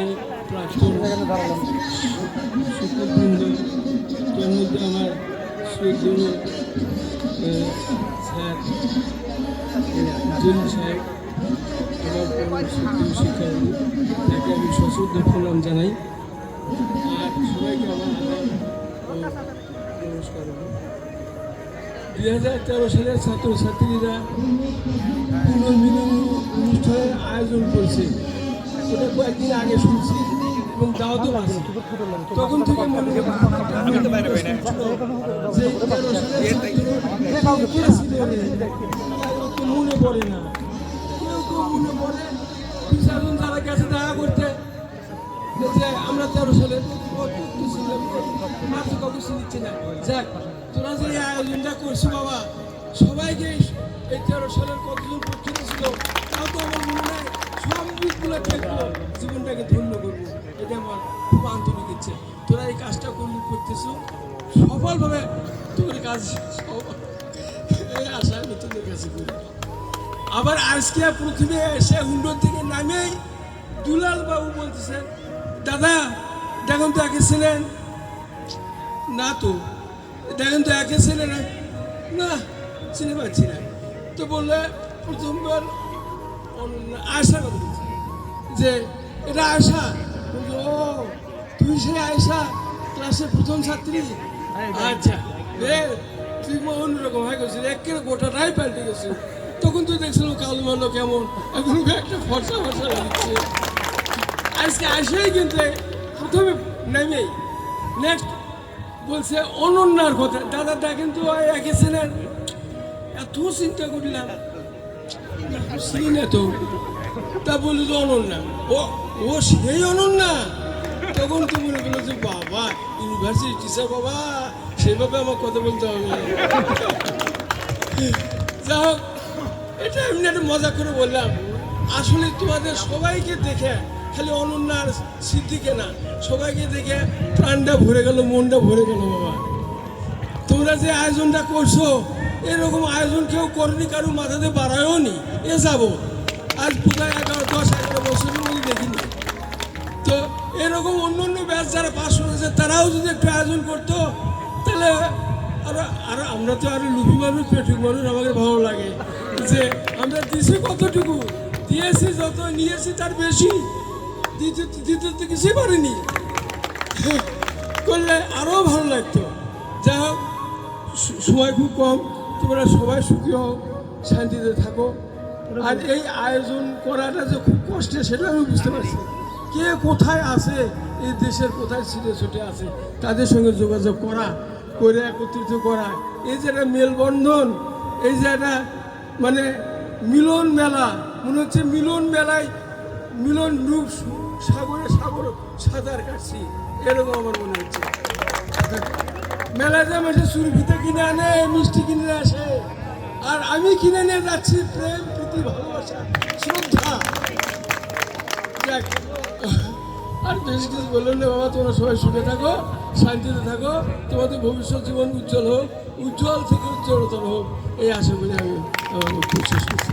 ও প্রাক্তন শিক্ষকবৃন্দ তার মধ্যে আমার শ্রীগুরু স্যার জলিল সাহেব তাকে আমি সশ্রদ্ধ প্রণাম জানাই। আর সবাইকে আমার নমস্কার। দুই হাজার তেরো সালের ছাত্রছাত্রীরা পুনর্মিলন অনুষ্ঠানের আয়োজন করছে। কয়েকদিন আগে শুনছি এবং দাওয়াতও আছে তখন মনে যে তেরো পড়ে না। কেউ কেউ মনে পড়ে দুই চারজন যারা গেছে দেখা করতে। যে আমরা তেরো সালে মাত্র কাউকে চিনিচ্ছি না। যাক, তোরা যে আয়োজনটা করছি বাবা, সবাইকে এই তেরো সালের কতজন পক্ষিত ছিল, তাও তো আমার মনে হয় সব দিকগুলো দেখব জীবনটাকে ধন্য করব। এটা আমার খুব আন্তরিক ইচ্ছে। তোরা এই কাজটা করলি করতেছো। সফলভাবে তোর কাজ এই আশা আমি তোদের কাছে করি। আবার আজকে প্রথমে এসে হুন্ডর থেকে নামেই দুলাল বাবু বলতেছেন দাদা, দেখুন তো একে ছিলেন না তো, দেখেন তো একে ছিলেন না, চিনে পাচ্ছি না। তো বললে, প্রথমবার আয়সার কথা বলছি যে এটা বলছে, ও তুই সে আয়সা ক্লাসের প্রথম ছাত্রী? আচ্ছা। রে তুই অন্যরকম হয়ে গেছিস। একের গোটাটাই পাল্টে গেছে। তখন তুই দেখছিলাম কালো মালো কেমন। এখন একটা ফর্সা ফর্সা লাগছে। আজকে আসেই কিন্তু প্রথমে নেমেই। নেক্সট বলছে অনন্যার কথা। দাদা দেখেন তো একে ছিলেন এত চিন্তা করলাম। না তো, তা বলল যে অনন্যা। ও ও সেই অনন্যা? তখন তো মনে করল যে, বাবা ইউনিভার্সিটি টিচার বাবা, সেভাবে আমার কথা বলতে হবে যা হোক, এটা এমনি একটা মজা করে বললাম। আসলে তোমাদের সবাইকে দেখে, খালি অনন্যা আর সিদ্দিকে না, সবাইকে দেখে প্রাণটা ভরে গেল, মনটা ভরে গেল, বাবা। তোমরা যে আয়োজনটা করছ এরকম আয়োজন কেউ করেনি, কারও মাথাতে বাড়ায়ও নি। এ যাব। আজ প্রায় এগারো, দশ, এগারো বছরের মধ্যে দেখিনি। তো এরকম অন্য অন্য ব্যাচ যারা পাশ করেছে, তারাও যদি একটু আয়োজন করতো, তাহলে আরও আরও আমরা তো আরও লুপি মানুষ, পেটুক মানুষ, আমাকে ভালো লাগে যে আমরা দিছি কতটুকু? দিয়েছি যত, নিয়েছি তার বেশি। দিতে দিতে তো কিছুই পারিনি। করলে আরও ভালো লাগতো। যাই হোক সময় খুব কম। তোমরা সবাই সুখী হও শান্তিতে থাকো। আর এই আয়োজন করাটা যে খুব কষ্টে সেটা আমি বুঝতে পারছি। কে কোথায় আছে এই দেশের কোথায় ছিটে ছুটে আছে তাদের সঙ্গে যোগাযোগ করা করে একত্রিত করা। এই যে একটা মেলবন্ধন এই যে একটা মানে মিলন মেলা মনে হচ্ছে মিলন মেলায় মিলন রূপ সাগরে সাগর সাঁতার কাটছি এরকম আমার মনে হচ্ছে। মেলায় যে মাসে সুরভিতে কিনে আনে, মিষ্টি কিনে আসে। আর আমি কিনে নিয়ে যাচ্ছি প্রেম, প্রীতি, ভালোবাসা, শ্রদ্ধা। আর বেশি কিছু বললেন না বাবা, তোমরা সবাই সুখে থাকো, শান্তিতে থাকো। তোমাদের ভবিষ্যৎ জীবন উজ্জ্বল হোক, উজ্জ্বল থেকে উজ্জ্বলতর হোক, এই আশা করি আমি বক্তব্য শেষ করছি।